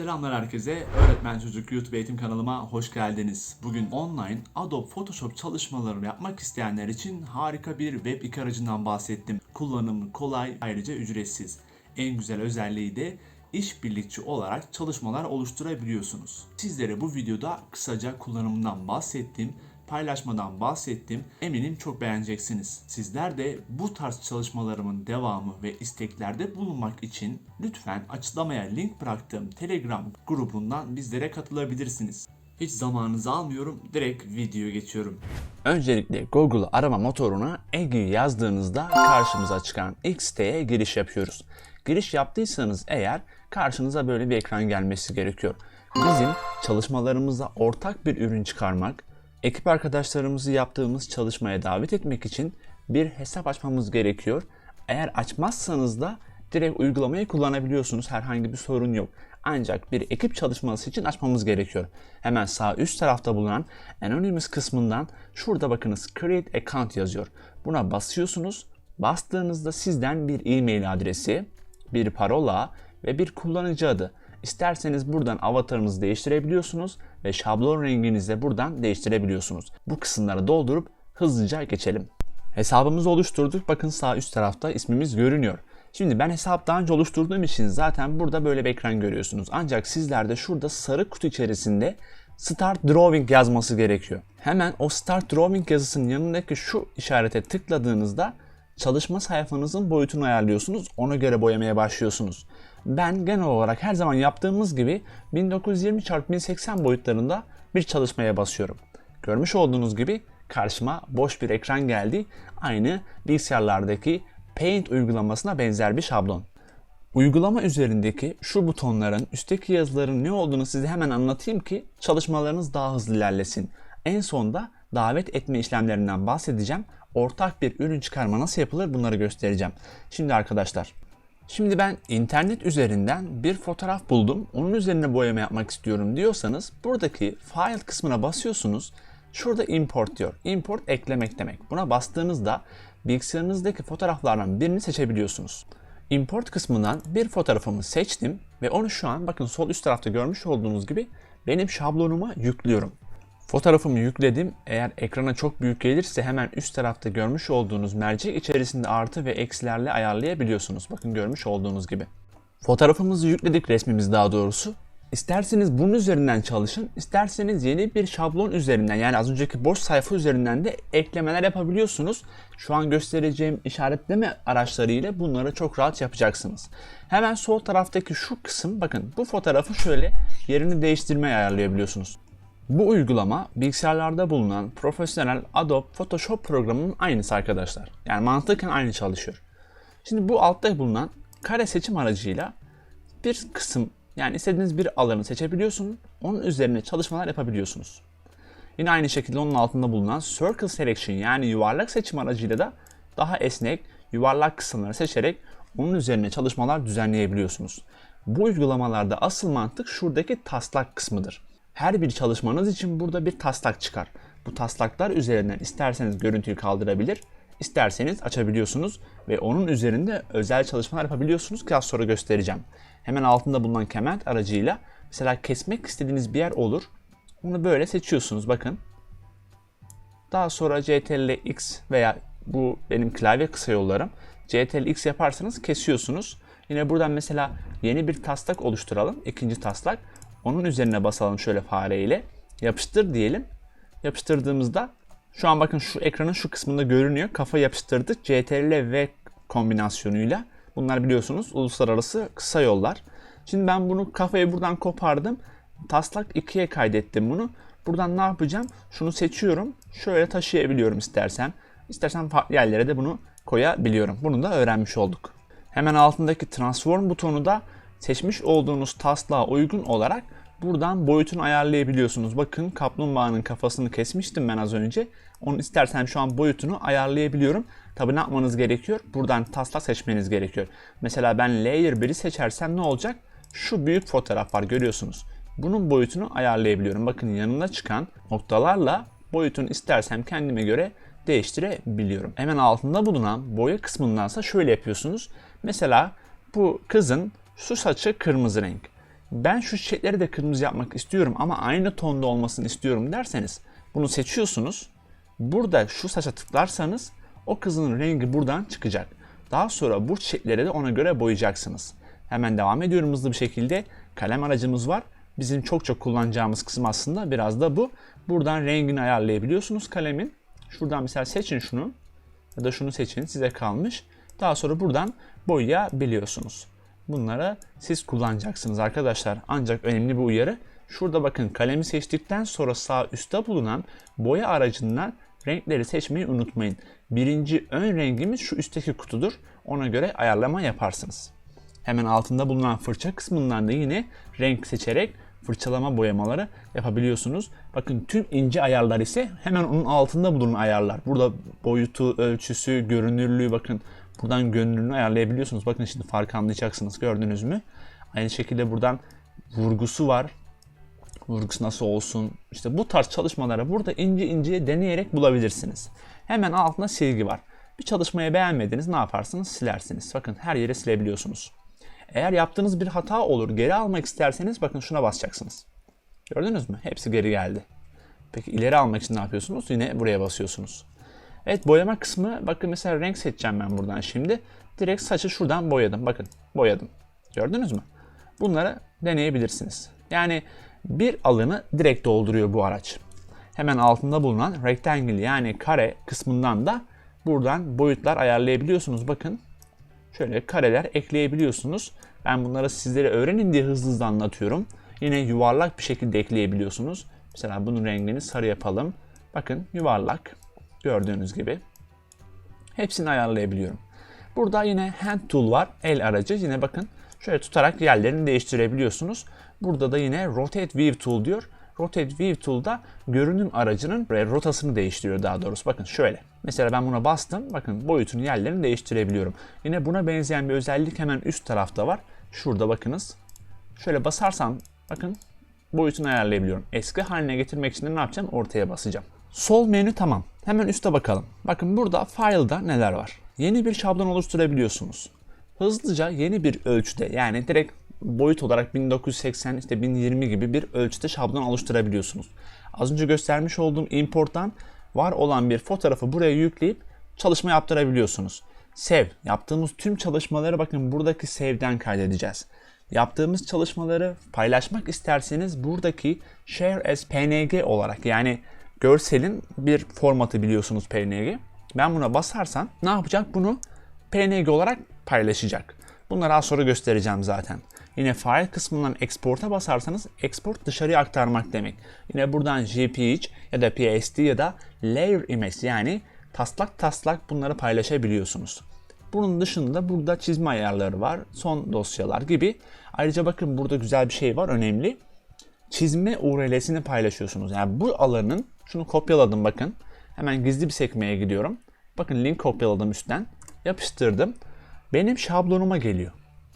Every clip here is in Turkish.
Selamlar herkese. Öğretmen Çocuk YouTube eğitim kanalıma hoş geldiniz. Bugün online Adobe Photoshop çalışmalarını yapmak isteyenler için harika bir web iki aracından bahsettim. Kullanımı kolay, ayrıca ücretsiz. En güzel özelliği de işbirlikçi olarak çalışmalar oluşturabiliyorsunuz. Sizlere bu videoda kısaca kullanımından bahsettim paylaşmadan bahsettim. Eminim çok beğeneceksiniz. Sizler de bu tarz çalışmalarımın devamı ve isteklerde bulunmak için lütfen açıklamaya link bıraktığım Telegram grubundan bizlere katılabilirsiniz. Hiç zamanınızı almıyorum. Direkt videoya geçiyorum. Öncelikle Google arama motoruna Egi yazdığınızda karşımıza çıkan ilk siteye giriş yapıyoruz. Giriş yaptıysanız eğer karşınıza böyle bir ekran gelmesi gerekiyor. Bizim çalışmalarımızda ortak bir ürün çıkarmak, ekip arkadaşlarımızı yaptığımız çalışmaya davet etmek için bir hesap açmamız gerekiyor. Eğer açmazsanız da direkt uygulamayı kullanabiliyorsunuz. Herhangi bir sorun yok. Ancak bir ekip çalışması için açmamız gerekiyor. Hemen sağ üst tarafta bulunan Anonymous kısmından şurada bakınız Create Account yazıyor. Buna basıyorsunuz. Bastığınızda sizden bir e-mail adresi, bir parola ve bir kullanıcı adı. İsterseniz buradan avatarınızı değiştirebiliyorsunuz ve şablon renginizi de buradan değiştirebiliyorsunuz. Bu kısımları doldurup hızlıca geçelim. Hesabımızı oluşturduk. Bakın sağ üst tarafta ismimiz görünüyor. Şimdi ben hesap daha önce oluşturduğum için zaten burada böyle bir ekran görüyorsunuz. Ancak sizlerde şurada sarı kutu içerisinde Start Drawing yazması gerekiyor. Hemen o Start Drawing yazısının yanındaki şu işarete tıkladığınızda çalışma sayfanızın boyutunu ayarlıyorsunuz. Ona göre boyamaya başlıyorsunuz. Ben genel olarak her zaman yaptığımız gibi 1920 x 1080 boyutlarında bir çalışmaya basıyorum. Görmüş olduğunuz gibi karşıma boş bir ekran geldi. Aynı bilgisayarlardaki Paint uygulamasına benzer bir şablon. Uygulama üzerindeki şu butonların, üstteki yazıların ne olduğunu size hemen anlatayım ki çalışmalarınız daha hızlı ilerlesin. En sonda davet etme işlemlerinden bahsedeceğim. Ortak bir ürün çıkarma nasıl yapılır bunları göstereceğim. Şimdi arkadaşlar, şimdi ben internet üzerinden bir fotoğraf buldum. Onun üzerine boyama yapmak istiyorum diyorsanız buradaki file kısmına basıyorsunuz. Şurada import diyor. Import eklemek demek. Buna bastığınızda bilgisayarınızdaki fotoğraflardan birini seçebiliyorsunuz. Import kısmından bir fotoğrafımı seçtim ve onu şu an bakın sol üst tarafta görmüş olduğunuz gibi benim şablonuma yüklüyorum. Fotoğrafımı yükledim. Eğer ekrana çok büyük gelirse hemen üst tarafta görmüş olduğunuz mercek içerisinde artı ve eksilerle ayarlayabiliyorsunuz. Bakın görmüş olduğunuz gibi. Fotoğrafımızı yükledik resmimiz daha doğrusu. İsterseniz bunun üzerinden çalışın, isterseniz yeni bir şablon üzerinden yani az önceki boş sayfa üzerinden de eklemeler yapabiliyorsunuz. Şu an göstereceğim işaretleme araçlarıyla bunları çok rahat yapacaksınız. Hemen sol taraftaki şu kısım bakın bu fotoğrafı şöyle yerini değiştirmeye ayarlayabiliyorsunuz. Bu uygulama bilgisayarlarda bulunan profesyonel Adobe Photoshop programının aynısı arkadaşlar. Yani mantıken aynı çalışıyor. Şimdi bu altta bulunan kare seçim aracıyla bir kısım yani istediğiniz bir alanı seçebiliyorsunuz. Onun üzerine çalışmalar yapabiliyorsunuz. Yine aynı şekilde onun altında bulunan Circle Selection yani yuvarlak seçim aracıyla da daha esnek, yuvarlak kısımları seçerek onun üzerine çalışmalar düzenleyebiliyorsunuz. Bu uygulamalarda asıl mantık şuradaki taslak kısmıdır. Her bir çalışmanız için burada bir taslak çıkar. Bu taslaklar üzerinden isterseniz görüntüyü kaldırabilir, isterseniz açabiliyorsunuz ve onun üzerinde özel çalışmalar yapabiliyorsunuz ki az sonra göstereceğim. Hemen altında bulunan kement aracıyla mesela kesmek istediğiniz bir yer olur. Onu böyle seçiyorsunuz bakın. Daha sonra CTRL X veya bu benim klavye kısa yollarım. CTRL X yaparsanız kesiyorsunuz. Yine buradan mesela yeni bir taslak oluşturalım. ikinci taslak. Onun üzerine basalım şöyle fareyle. Yapıştır diyelim. Yapıştırdığımızda şu an bakın şu ekranın şu kısmında görünüyor. Kafa yapıştırdık. CTRL V kombinasyonuyla. Bunlar biliyorsunuz uluslararası kısa yollar. Şimdi ben bunu kafayı buradan kopardım. Taslak 2'ye kaydettim bunu. Buradan ne yapacağım? Şunu seçiyorum. Şöyle taşıyabiliyorum istersen. İstersen farklı yerlere de bunu koyabiliyorum. Bunu da öğrenmiş olduk. Hemen altındaki transform butonu da seçmiş olduğunuz taslağa uygun olarak buradan boyutunu ayarlayabiliyorsunuz. Bakın kaplumbağanın kafasını kesmiştim ben az önce. Onu istersen şu an boyutunu ayarlayabiliyorum. Tabi ne yapmanız gerekiyor? Buradan taslak seçmeniz gerekiyor. Mesela ben layer 1'i seçersem ne olacak? Şu büyük fotoğraf var görüyorsunuz. Bunun boyutunu ayarlayabiliyorum. Bakın yanına çıkan noktalarla boyutunu istersem kendime göre değiştirebiliyorum. Hemen altında bulunan boya kısmındansa şöyle yapıyorsunuz. Mesela bu kızın şu saçı kırmızı renk. ben şu çiçekleri de kırmızı yapmak istiyorum ama aynı tonda olmasını istiyorum derseniz bunu seçiyorsunuz. Burada şu saça tıklarsanız o kızın rengi buradan çıkacak. Daha sonra bu çiçekleri de ona göre boyayacaksınız. Hemen devam ediyorum hızlı bir şekilde. Kalem aracımız var. Bizim çok çok kullanacağımız kısım aslında biraz da bu. Buradan rengini ayarlayabiliyorsunuz kalemin. Şuradan mesela seçin şunu ya da şunu seçin size kalmış. Daha sonra buradan boyayabiliyorsunuz. Bunları siz kullanacaksınız arkadaşlar. Ancak önemli bir uyarı. Şurada bakın kalemi seçtikten sonra sağ üstte bulunan boya aracından renkleri seçmeyi unutmayın. Birinci ön rengimiz şu üstteki kutudur. Ona göre ayarlama yaparsınız. Hemen altında bulunan fırça kısmından da yine renk seçerek fırçalama boyamaları yapabiliyorsunuz. Bakın tüm ince ayarlar ise hemen onun altında bulunan ayarlar. Burada boyutu, ölçüsü, görünürlüğü bakın buradan görünürlüğünü ayarlayabiliyorsunuz. Bakın şimdi farkı anlayacaksınız gördünüz mü? Aynı şekilde buradan vurgusu var. Vurgusu nasıl olsun? İşte bu tarz çalışmaları burada ince ince deneyerek bulabilirsiniz. Hemen altında silgi var. Bir çalışmayı beğenmediniz ne yaparsınız? Silersiniz. Bakın her yere silebiliyorsunuz. Eğer yaptığınız bir hata olur, geri almak isterseniz bakın şuna basacaksınız. Gördünüz mü? Hepsi geri geldi. Peki ileri almak için ne yapıyorsunuz? Yine buraya basıyorsunuz. Evet boyama kısmı bakın mesela renk seçeceğim ben buradan şimdi. Direkt saçı şuradan boyadım. Bakın boyadım. Gördünüz mü? Bunları deneyebilirsiniz. Yani bir alanı direkt dolduruyor bu araç. Hemen altında bulunan rectangle yani kare kısmından da buradan boyutlar ayarlayabiliyorsunuz. Bakın şöyle kareler ekleyebiliyorsunuz. Ben bunları sizlere öğrenin diye hızlı hızlı anlatıyorum. Yine yuvarlak bir şekilde ekleyebiliyorsunuz. Mesela bunun rengini sarı yapalım. Bakın yuvarlak gördüğünüz gibi. Hepsini ayarlayabiliyorum. Burada yine hand tool var. El aracı. Yine bakın şöyle tutarak yerlerini değiştirebiliyorsunuz. Burada da yine rotate view tool diyor. Rotate View Tool'da görünüm aracının rotasını değiştiriyor daha doğrusu. Bakın şöyle. Mesela ben buna bastım. Bakın boyutunu yerlerini değiştirebiliyorum. Yine buna benzeyen bir özellik hemen üst tarafta var. Şurada bakınız. Şöyle basarsam bakın boyutunu ayarlayabiliyorum. Eski haline getirmek için ne yapacağım? Ortaya basacağım. Sol menü tamam. Hemen üste bakalım. Bakın burada File'da neler var? Yeni bir şablon oluşturabiliyorsunuz. Hızlıca yeni bir ölçüde yani direkt boyut olarak 1980 işte 1020 gibi bir ölçüde şablon oluşturabiliyorsunuz. Az önce göstermiş olduğum importtan var olan bir fotoğrafı buraya yükleyip çalışma yaptırabiliyorsunuz. Sev. Yaptığımız tüm çalışmaları bakın buradaki save'den kaydedeceğiz. Yaptığımız çalışmaları paylaşmak isterseniz buradaki share as png olarak yani görselin bir formatı biliyorsunuz png. Ben buna basarsam ne yapacak? Bunu png olarak paylaşacak. Bunları az sonra göstereceğim zaten. Yine file kısmından export'a basarsanız export dışarıya aktarmak demek. Yine buradan JPEG ya da PSD ya da layer image yani taslak taslak bunları paylaşabiliyorsunuz. Bunun dışında burada çizme ayarları var, son dosyalar gibi. Ayrıca bakın burada güzel bir şey var önemli. Çizme URL'sini paylaşıyorsunuz. Yani bu alanın, şunu kopyaladım bakın. Hemen gizli bir sekmeye gidiyorum. Bakın link kopyaladım üstten. Yapıştırdım. Benim şablonuma geliyor.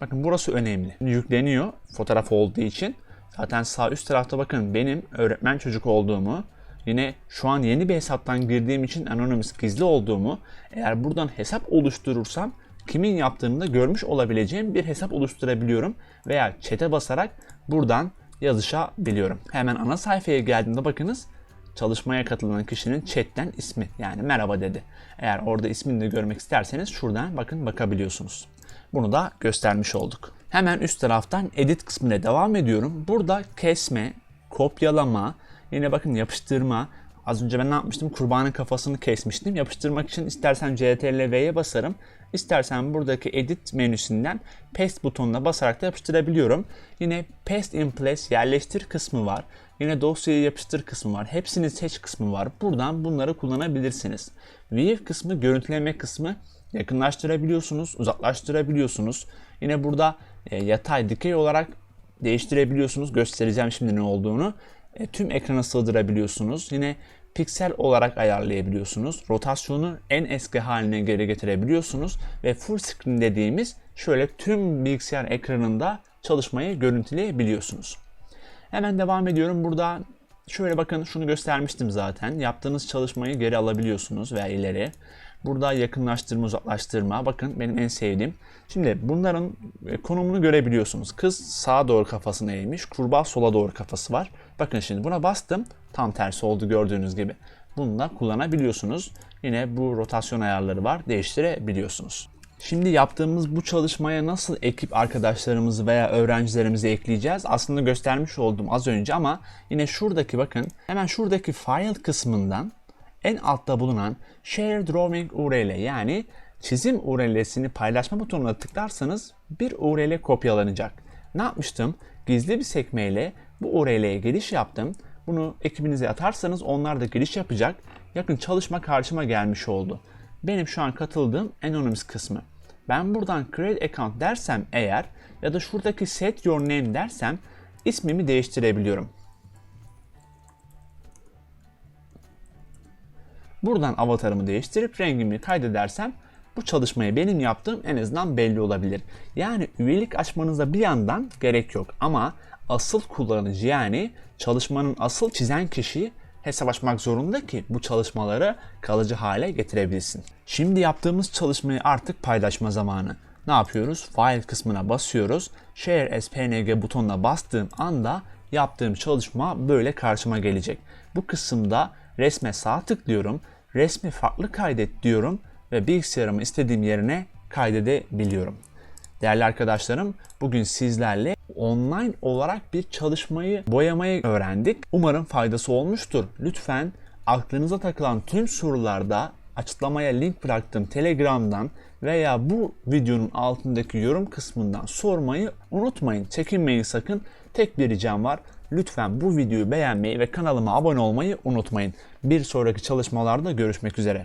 Bakın burası önemli. Yükleniyor fotoğraf olduğu için. Zaten sağ üst tarafta bakın benim öğretmen çocuk olduğumu, yine şu an yeni bir hesaptan girdiğim için anonymous gizli olduğumu, eğer buradan hesap oluşturursam kimin yaptığını da görmüş olabileceğim bir hesap oluşturabiliyorum veya chat'e basarak buradan yazışabiliyorum. Hemen ana sayfaya geldiğimde bakınız çalışmaya katılan kişinin chatten ismi yani merhaba dedi. Eğer orada ismini de görmek isterseniz şuradan bakın bakabiliyorsunuz. Bunu da göstermiş olduk. Hemen üst taraftan edit kısmına devam ediyorum. Burada kesme, kopyalama, yine bakın yapıştırma. Az önce ben ne yapmıştım? Kurbanın kafasını kesmiştim. Yapıştırmak için istersen CTRL V'ye basarım. İstersen buradaki edit menüsünden paste butonuna basarak da yapıştırabiliyorum. Yine paste in place yerleştir kısmı var. Yine dosyayı yapıştır kısmı var. Hepsini seç kısmı var. Buradan bunları kullanabilirsiniz. View kısmı görüntüleme kısmı yakınlaştırabiliyorsunuz, uzaklaştırabiliyorsunuz. Yine burada e, yatay, dikey olarak değiştirebiliyorsunuz. Göstereceğim şimdi ne olduğunu. E, tüm ekrana sığdırabiliyorsunuz. Yine piksel olarak ayarlayabiliyorsunuz. Rotasyonu en eski haline geri getirebiliyorsunuz. Ve full screen dediğimiz şöyle tüm bilgisayar ekranında çalışmayı görüntüleyebiliyorsunuz. Hemen devam ediyorum. Burada şöyle bakın şunu göstermiştim zaten. Yaptığınız çalışmayı geri alabiliyorsunuz veya ileri. Burada yakınlaştırma, uzaklaştırma. Bakın benim en sevdiğim. Şimdi bunların e, konumunu görebiliyorsunuz. Kız sağa doğru kafasını eğmiş. Kurbağa sola doğru kafası var. Bakın şimdi buna bastım. Tam tersi oldu gördüğünüz gibi. Bunu da kullanabiliyorsunuz. Yine bu rotasyon ayarları var. Değiştirebiliyorsunuz. Şimdi yaptığımız bu çalışmaya nasıl ekip arkadaşlarımızı veya öğrencilerimizi ekleyeceğiz? Aslında göstermiş oldum az önce ama yine şuradaki bakın hemen şuradaki file kısmından en altta bulunan Share Drawing URL yani çizim URL'sini paylaşma butonuna tıklarsanız bir URL kopyalanacak. Ne yapmıştım? Gizli bir sekmeyle bu URL'ye giriş yaptım. Bunu ekibinize atarsanız onlar da giriş yapacak. Yakın çalışma karşıma gelmiş oldu. Benim şu an katıldığım Anonymous kısmı. Ben buradan Create Account dersem eğer ya da şuradaki Set Your Name dersem ismimi değiştirebiliyorum. Buradan avatarımı değiştirip rengimi kaydedersem bu çalışmayı benim yaptığım en azından belli olabilir. Yani üyelik açmanıza bir yandan gerek yok ama asıl kullanıcı yani çalışmanın asıl çizen kişi hesap açmak zorunda ki bu çalışmaları kalıcı hale getirebilsin. Şimdi yaptığımız çalışmayı artık paylaşma zamanı. Ne yapıyoruz? File kısmına basıyoruz. Share as PNG butonuna bastığım anda yaptığım çalışma böyle karşıma gelecek. Bu kısımda resme sağ tıklıyorum. Resmi farklı kaydet diyorum ve bilgisayarımı istediğim yerine kaydedebiliyorum. Değerli arkadaşlarım, bugün sizlerle online olarak bir çalışmayı boyamayı öğrendik. Umarım faydası olmuştur. Lütfen aklınıza takılan tüm sorularda açıklamaya link bıraktığım Telegram'dan veya bu videonun altındaki yorum kısmından sormayı unutmayın. Çekinmeyin sakın. Tek bir ricam var. Lütfen bu videoyu beğenmeyi ve kanalıma abone olmayı unutmayın. Bir sonraki çalışmalarda görüşmek üzere.